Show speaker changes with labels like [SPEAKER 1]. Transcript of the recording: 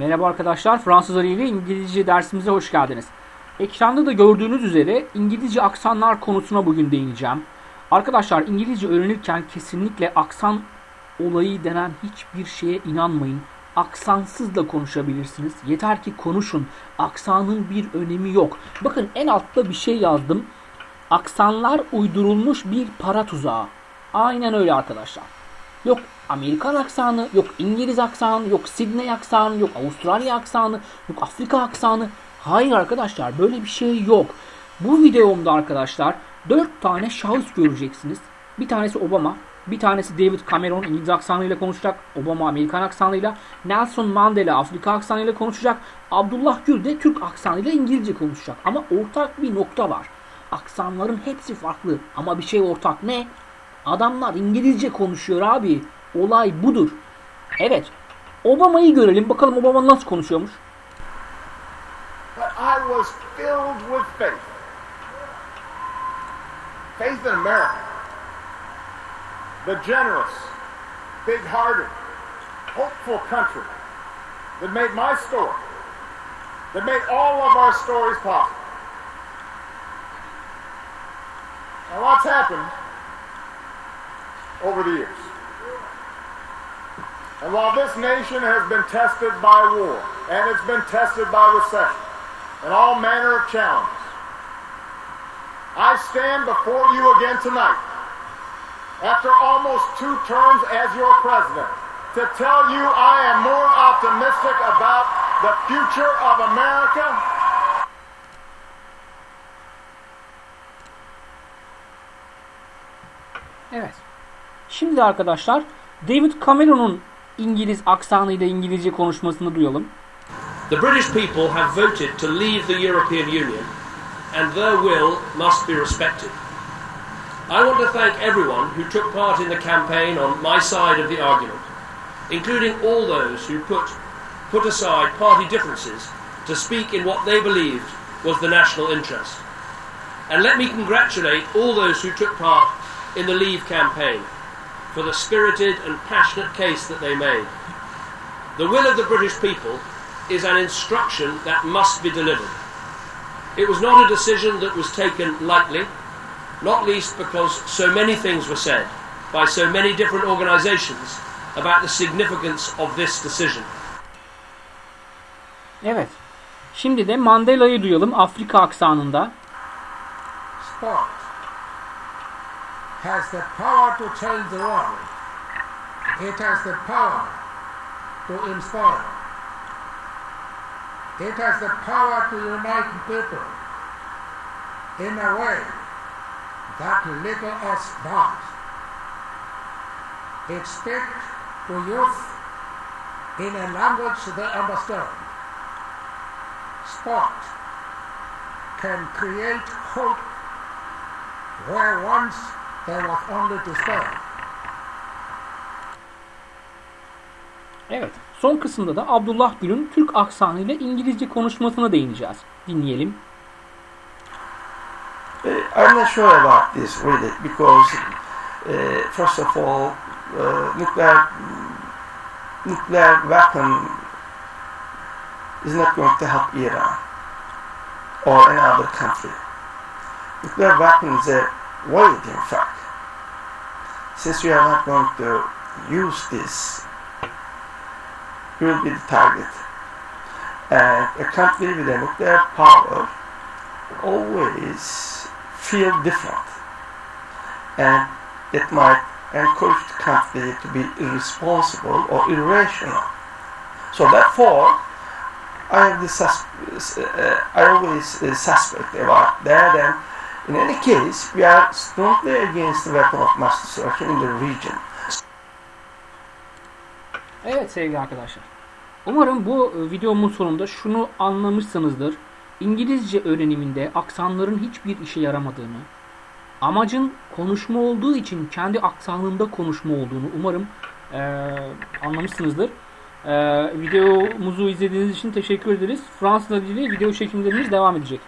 [SPEAKER 1] Merhaba arkadaşlar, Fransız ile İngilizce dersimize hoş geldiniz. Ekranda da gördüğünüz üzere İngilizce aksanlar konusuna bugün değineceğim. Arkadaşlar İngilizce öğrenirken kesinlikle aksan olayı denen hiçbir şeye inanmayın. Aksansız da konuşabilirsiniz. Yeter ki konuşun. Aksanın bir önemi yok. Bakın en altta bir şey yazdım. Aksanlar uydurulmuş bir para tuzağı. Aynen öyle arkadaşlar. Yok Amerikan aksanı, yok İngiliz aksanı, yok Sydney aksanı, yok Avustralya aksanı, yok Afrika aksanı. Hayır arkadaşlar böyle bir şey yok. Bu videomda arkadaşlar 4 tane şahıs göreceksiniz. Bir tanesi Obama, bir tanesi David Cameron İngiliz aksanıyla konuşacak. Obama Amerikan aksanıyla. Nelson Mandela Afrika aksanıyla konuşacak. Abdullah Gül de Türk aksanıyla İngilizce konuşacak. Ama ortak bir nokta var. Aksanların hepsi farklı ama bir şey ortak ne? Adamlar İngilizce konuşuyor abi. Olay budur. Evet. Obama'yı görelim. Bakalım Obama nasıl konuşuyormuş.
[SPEAKER 2] But I was filled with faith. Faith in America. The generous, big hearted, hopeful country that made my story, that made all of our stories possible. Now, what's happened over the years? And while this nation has been tested by war, and it's been tested by recession, and all manner of challenges, I stand before you again tonight, after almost two terms as your president, to tell you I am more optimistic about the future of America
[SPEAKER 1] Evet. Şimdi arkadaşlar David Cameron'un İngiliz aksanıyla İngilizce konuşmasını duyalım.
[SPEAKER 3] The British people have voted to leave the European Union, and their will must be respected. I want to thank everyone who took part in the campaign on my side of the argument, including all those who put, put aside party differences to speak in what they believed was the national interest. And let me congratulate all those who took part in the Leave campaign for the spirited and passionate case that they made. The will of the British people is an instruction that must be delivered. It was not a decision that was taken lightly, not least because so many things were said by so many different organisations about the significance of this decision.
[SPEAKER 1] Evet. Şimdi de Mandela'yı duyalım Afrika aksanında.
[SPEAKER 4] sport has the power to change the world. It has the power to inspire. It has the power to unite people in a way that little else does. It speaks to youth in a language they understand. Sport can create hope where once there was only despair.
[SPEAKER 1] Evet. Son kısımda da Abdullah Gül'ün Türk aksanıyla İngilizce konuşmasına değineceğiz. Dinleyelim.
[SPEAKER 5] Uh, I'm not sure about this really because, uh, first of all, uh, nuclear nuclear weapon is not going to help Iran or any other country. Nuclear weapon is a weight, in fact. Since we are not going to use this, we will be the target. And a country with a nuclear power always feel different and it might encourage the country to be irresponsible or irrational. So therefore, I have this sus- uh, I always uh, suspect about that and in any case, we are strongly against the weapon of mass destruction in the region.
[SPEAKER 1] Evet sevgili arkadaşlar. Umarım bu e, videomun sonunda şunu anlamışsınızdır. İngilizce öğreniminde aksanların hiçbir işe yaramadığını, amacın konuşma olduğu için kendi aksanında konuşma olduğunu umarım e, anlamışsınızdır. E, videomuzu izlediğiniz için teşekkür ederiz. Fransız diliyle video çekimlerimiz devam edecek.